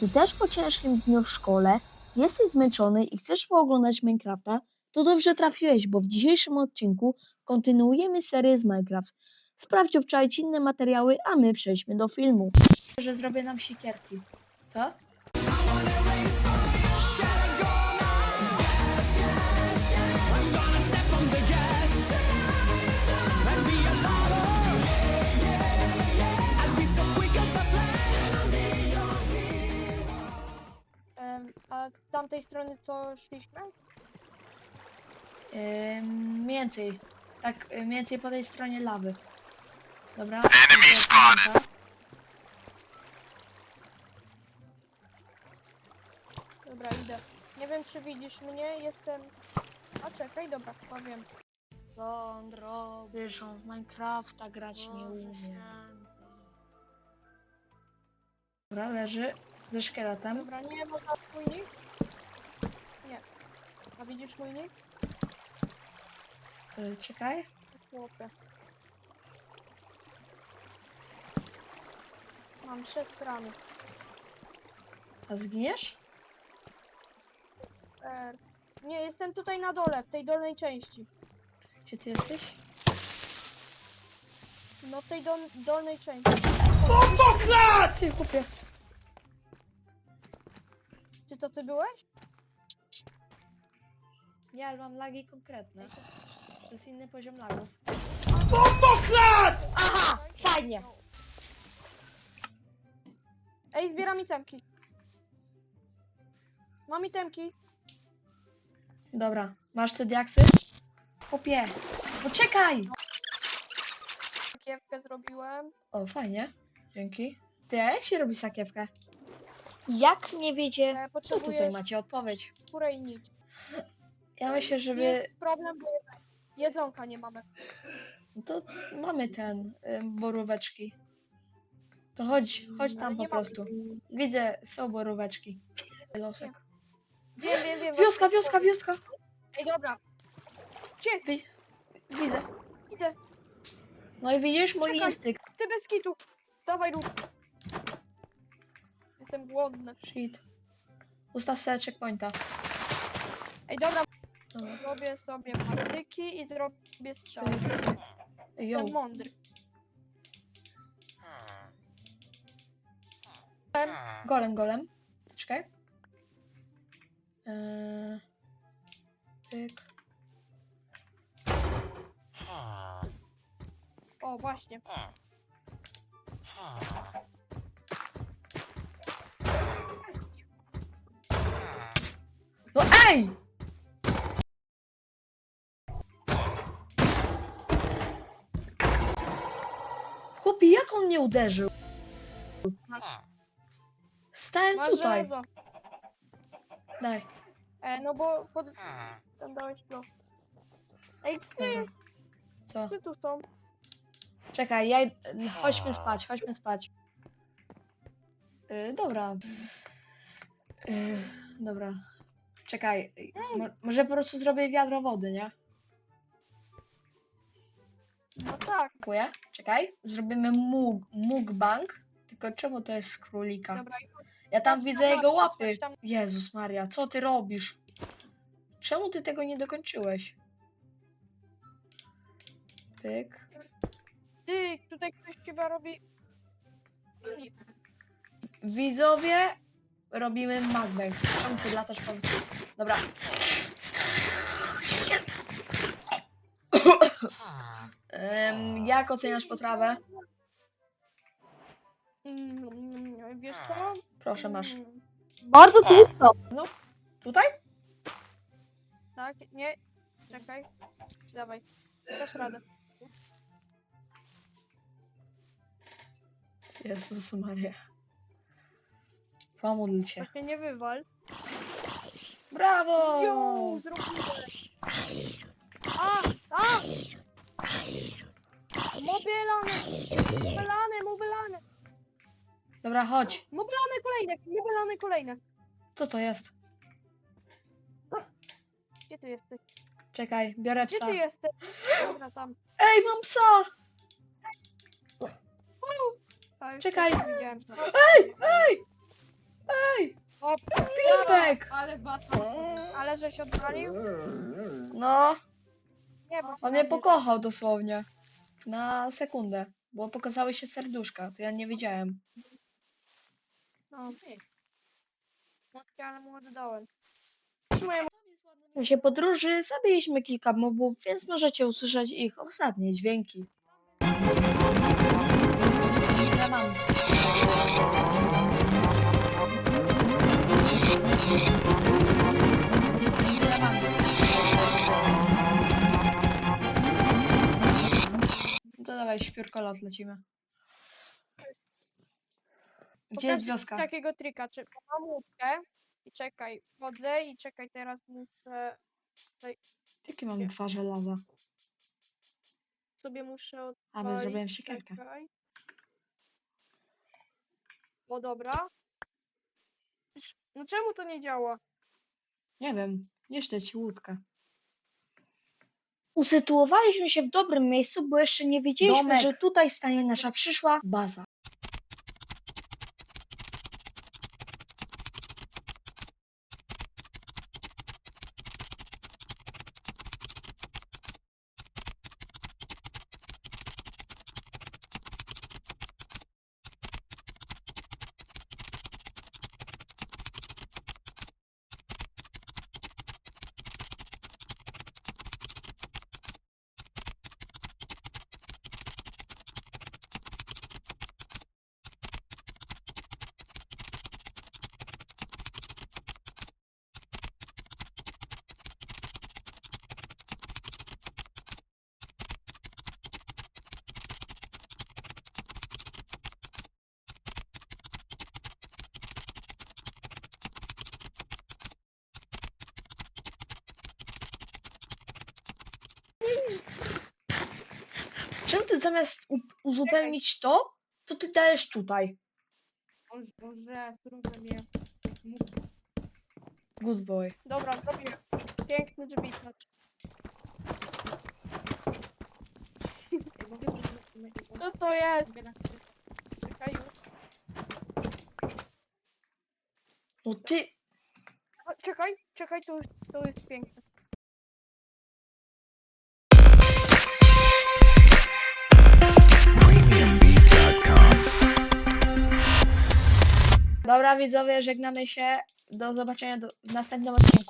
ty też po ciężkim dniu w szkole jesteś zmęczony i chcesz pooglądać Minecrafta, to dobrze trafiłeś, bo w dzisiejszym odcinku kontynuujemy serię z Minecraft. Sprawdź obczaić inne materiały, a my przejdźmy do filmu. Że zrobię nam sikierki. Co? A z tamtej strony co szliśmy? Yy, mniej więcej. Tak, yy, mniej więcej po tej stronie lawy. Dobra. Enemy spotted. Dobra, idę. Nie wiem czy widzisz mnie, jestem... A czekaj, dobra, chyba wiem. Lądro, wiesz, on w Minecrafta grać nie Boże umie. Dobra, leży ze szkieletem. Dobra, nie można mój nick? Nie. A widzisz mój nick? Yy, czekaj. Chłopie. Mam 6 rany. A zginiesz? E, nie, jestem tutaj na dole, w tej dolnej części. Gdzie ty jesteś? No w tej dol dolnej części. Ty, kupię. To ty byłeś? Nie, ale mam lagi konkretne. To jest inny poziom lagów. Aha, fajnie. Ej, zbieram itemki. Mam itemki. Dobra, masz te diaksy? Kupię. Poczekaj! Sakiewkę zrobiłem. O, fajnie. Dzięki. Ty, a jak się robi sakiewkę? Jak nie wiecie, E, to tutaj potrzebujesz macie odpowiedź. której nić. Ja myślę, że wy... Jest problem, bo jedz jedzonka nie mamy. No to mamy ten, y, boróweczki. To chodź, chodź Ale tam po nie mamy. prostu. Widzę, są boróweczki. Losek. Wiem, wiem, wiem. Wioska, wioska, wioska! Ej, dobra. Gdzie? Wi widzę. Idę. No i widzisz mój Czekaj. instynkt. Ty bez kitu. Dawaj rób. Jestem głodny. Shit. Ustaw sobie checkpointa. Ej, dobra. Dobra. Zrobię sobie patyki i zrobię strzał. Yo. Jestem mądry. Golem, golem. Czekaj. Eee, pyk. O, właśnie. No ej! Chłopie, jak on mnie uderzył? Stałem Masz tutaj. żelazo. Daj. E, no bo pod... tam dałeś blok. Ej, psy, Dobra. Co? psy tu są. Czekaj, ja... id- Chodźmy spać, chodźmy spać. Yy, dobra. Yy, dobra. Czekaj, mo może po prostu zrobię wiadro wody, nie? No tak. Dziękuję. Czekaj, zrobimy mug, mukbang. Tylko czemu to jest z królika? Dobra, Ja tam Dobra, widzę jego łapy. coś tam- Jezus Maria, co ty robisz? Czemu ty tego nie dokończyłeś? Pyk. ty, tutaj ktoś chyba robi... Widzowie, robimy mukbang. Czemu ty latasz po Dobra. Jak oceniasz potrawę? Mm, wiesz co? Proszę, masz. Bardzo tłusto. No, tutaj? Tak, nie. Czekaj. Dawaj. Dasz radę. Jezus Maria. Pomódl się. Właśnie nie wywal. Brawo! Jo, zrobiłem. A, a! Mobilane! Mobilane, mobilane! Dobra, chodź. Mobilane kolejne, mobilane kolejne. Co to jest? Gdzie ty jesteś? Czekaj, biorę Gdzie psa. ty jesteś? Dobra, tam. Ej, mam psa! A, już Czekaj. Widziałem. Ej, ej! Ej! O, Pipek! Ale bata. ale żeś odwalił? No, Nie, bo on mnie pokochał dosłownie. Na sekundę. Bo pokazały się serduszka, to ja nie wiedziałem. No. Matki, ale mu oddałem. Trzymaj W czasie podróży zabiliśmy kilka mobów, więc możecie usłyszeć ich ostatnie dźwięki. Ja mam. To dawaj, śpiórkolot lecimy. Gdzie jest wioska? takiego trika, czy mam łódkę i czekaj, wchodzę i czekaj, teraz muszę, Jakie mam dwa żelaza? sobie muszę A, odpalić. bo zrobiłem siekierkę. czekaj. O dobra. No czemu to nie działa? Nie wiem, jeszcze ci łódkę. Usytuowaliśmy się w dobrym miejscu, bo jeszcze nie wiedzieliśmy, Domek. że tutaj stanie nasza przyszła baza. Czemu ty zamiast u- uzupełnić to, to ty dajesz tutaj? On, on że trudno mnie. Good boy. Dobra, zrobiłem. Piękny drzwi, patrz. Co to jest? Czekaj już. No ty, O, czekaj, czekaj, to, już- to jest piękne. Dobra widzowie, żegnamy się. Do zobaczenia do, w następnym odcinku.